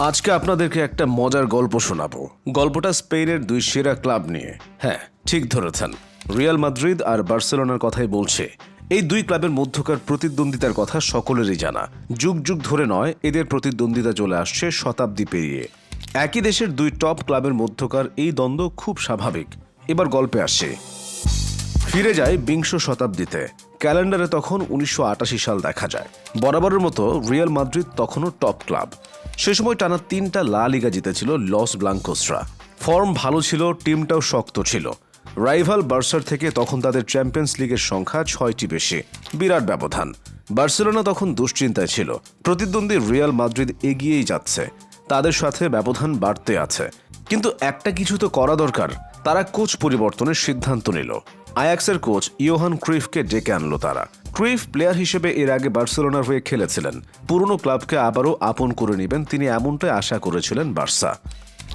আজকে আপনাদেরকে একটা মজার গল্প শোনাবো। গল্পটা স্পেনের দুই সেরা ক্লাব নিয়ে। হ্যাঁ ঠিক ধরেছেন। রিয়াল মাদ্রিদ আর বার্সেলোনার কথাই বলছে। এই দুই ক্লাবের মধ্যকার প্রতিদ্বন্দ্বিতার কথা সকলেরই জানা। যুগ যুগ ধরে নয়, এদের প্রতিদ্বন্দ্বিতা চলে আসছে শতাব্দী পেরিয়ে। একই দেশের দুই টপ ক্লাবের মধ্যকার এই দ্বন্দ্ব খুব স্বাভাবিক। এবার গল্পে আসে। ফিরে যায় বিংশ শতাব্দীতে। ক্যালেন্ডারে তখন উনিশশো আটাশি সাল দেখা যায়। বরাবরের মতো রিয়াল মাদ্রিদ তখনও টপ ক্লাব। সে সময় টানা তিনটা লা লিগা জিতেছিল লস ব্লাঙ্কোসরা। ফর্ম ভালো ছিল, টিমটাও শক্ত ছিল। রাইভাল বার্সার থেকে তখন তাদের চ্যাম্পিয়ন্স লিগের সংখ্যা ছয়টি বেশি। বিরাট ব্যবধান। বার্সেলোনা তখন দুশ্চিন্তায় ছিল। প্রতিদ্বন্দ্বী রিয়াল মাদ্রিদ এগিয়েই যাচ্ছে। তাদের সাথে ব্যবধান বাড়তে আছে। কিন্তু একটা কিছু তো করা দরকার। তারা কোচ পরিবর্তনের সিদ্ধান্ত নিল। আয়াক্সের কোচ ইয়োহান ক্রিফকে ডেকে আনলো তারা। ক্রিফ প্লেয়ার হিসেবে এর আগে বার্সেলোনার হয়ে খেলেছিলেন। পুরনো ক্লাবকে আবারও আপন করে নেবেন তিনি এমনটাই আশা করেছিলেন বার্সা।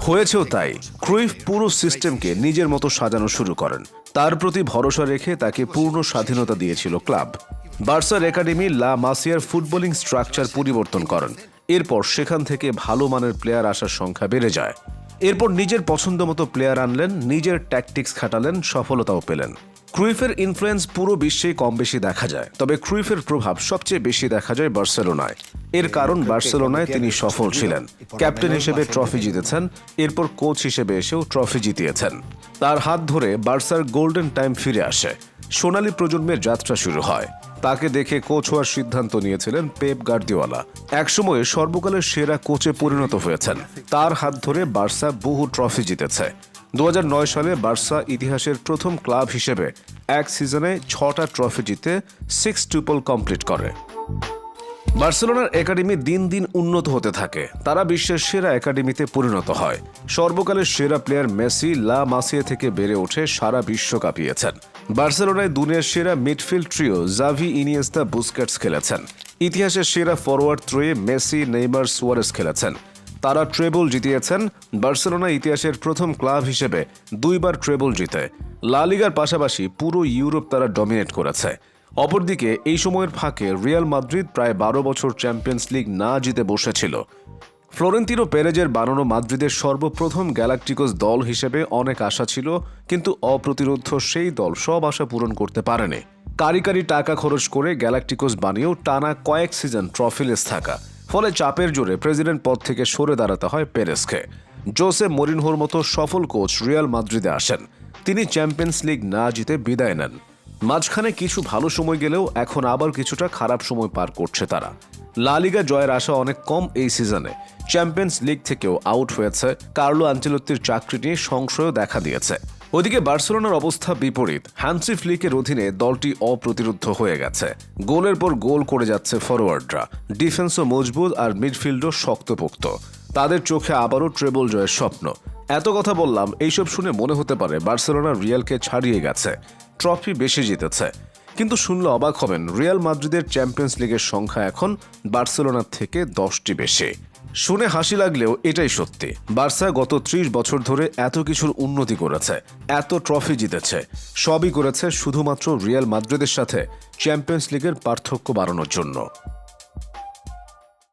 হয়েছেও তাই। ক্রুইফ পুরো সিস্টেমকে নিজের মতো সাজানো শুরু করেন। তার প্রতি ভরসা রেখে তাকে পূর্ণ স্বাধীনতা দিয়েছিল ক্লাব। বার্সার একাডেমি লা মাসিয়ার ফুটবলিং স্ট্রাকচার পরিবর্তন করেন। এরপর সেখান থেকে ভালো মানের প্লেয়ার আসার সংখ্যা বেড়ে যায়। এরপর নিজের পছন্দ মতো প্লেয়ার আনলেন, নিজের ট্যাকটিক্স খাটালেন, সফলতাও পেলেন। ক্রুইফের ইনফ্লুয়েন্স পুরো বিশ্বেই কম বেশি দেখা যায়। তবে ক্রুইফের প্রভাব সবচেয়ে বেশি দেখা যায় বার্সেলোনায়। এর কারণ বার্সেলোনায় তিনি সফল ছিলেন। ক্যাপ্টেন হিসেবে ট্রফি জিতেছেন, এরপর কোচ হিসেবে এসেও ট্রফি জিতিয়েছেন। তার হাত ধরে বার্সার গোল্ডেন টাইম ফিরে আসে। সোনালী প্রজন্মের যাত্রা শুরু হয়। তাকে দেখে কোচ হওয়ার সিদ্ধান্ত নিয়েছিলেন পেপ গার্দিওয়ালা। একসময়ে সর্বকালের সেরা কোচে পরিণত হয়েছেন। তার হাত ধরে বার্সা বহু ট্রফি জিতেছে। দু হাজার নয় সালে বার্সা ইতিহাসের প্রথম ক্লাব হিসেবে এক সিজনে ছটা ট্রফি জিতে সিক্স টুপল কমপ্লিট করে। বার্সেলোনার একাডেমি দিন দিন উন্নত হতে থাকে। তারা বিশ্বের সেরা একাডেমিতে পরিণত হয়। সর্বকালের সেরা প্লেয়ার মেসি, লা মাসিয়া থেকে বেড়ে ওঠে সারা বিশ্ব কাঁপিয়েছেন। বার্সেলোনায় দুনিয়ার সেরা midfield trio Xavi Iniesta Busquets খেলেছেন। ইতিহাসের সেরা ফরওয়ার্ড ত্রয়ে মেসি, নেইমার সুয়ারেস খেলেছেন। তারা ট্রেবল জিতিয়েছেন। বার্সেলোনা ইতিহাসের প্রথম ক্লাব হিসেবে দুইবার ট্রেবল জিতে। লা লিগার পাশাপাশি পুরো ইউরোপ তারা ডমিনেট করেছে। অপরদিকে, এই সময়ের ফাঁকে রিয়াল মাদ্রিদ প্রায় বারো বছর চ্যাম্পিয়ন্স লিগ না জিতে বসেছিল। ফ্লোরেন্তিনো পেরেজের বানানো মাদ্রিদের সর্বপ্রথম গ্যালাকটিকোস দল হিসেবে অনেক আশা ছিল, কিন্তু অপ্রতিরোধ সেই দল সব আশা পূরণ করতে পারেনি। কারি কারি টাকা খরচ করে গ্যালাকটিকোস বানিয়েও টানা কয়েক সিজন ট্রফিলেস থাকা। ফলে চাপের জোরে প্রেসিডেন্ট পদ থেকে সরে দাঁড়াতে হয় পেরেসকে। জোসে মরিনহোর মতো সফল কোচ রিয়াল মাদ্রিদে আসেন। তিনি চ্যাম্পিয়ন্স লিগ না জিতে বিদায় নেন। মাঝখানে কিছু ভালো সময় গেলেও এখন আবার কিছুটা খারাপ সময় পার করছে তারা। লা লিগা জয়ের আশা অনেক কম এই সিজনে। চ্যাম্পিয়ন্স লিগ থেকেও আউট হয়েছে। কার্লো আঞ্চলত্তির চাকরি নিয়ে সংশয়ও দেখা দিয়েছে। ওদিকে বার্সেলোনার অবস্থা বিপরীত। হ্যান্সি ফ্লিকের অধীনে দলটি অপ্রতিরোধ্য হয়ে গেছে। গোলের পর গোল করে যাচ্ছে ফরওয়ার্ডরা ডিফেন্সও মজবুত আর মিডফিল্ডও শক্তপোক্ত। তাদের চোখে আবারও ট্রেবল জয়ের স্বপ্ন। এত কথা বললাম, এইসব শুনে মনে হতে পারে বার্সেলোনা রিয়ালকে ছাড়িয়ে গেছে। ট্রফি বেশি জিতেছে। কিন্তু শুনলে অবাক হবেন, রিয়াল মাদ্রিদের চ্যাম্পিয়ন্স লিগের সংখ্যা এখন বার্সেলোনার থেকে দশটি বেশি। শুনে হাসি লাগলেও এটাই সত্যি। বার্সা গত ত্রিশ বছর ধরে এত কিছুর উন্নতি করেছে, এত ট্রফি জিতেছে। সবই করেছে শুধুমাত্র রিয়াল মাদ্রিদের সাথে চ্যাম্পিয়ন্স লিগের পার্থক্য বাড়ানোর জন্য।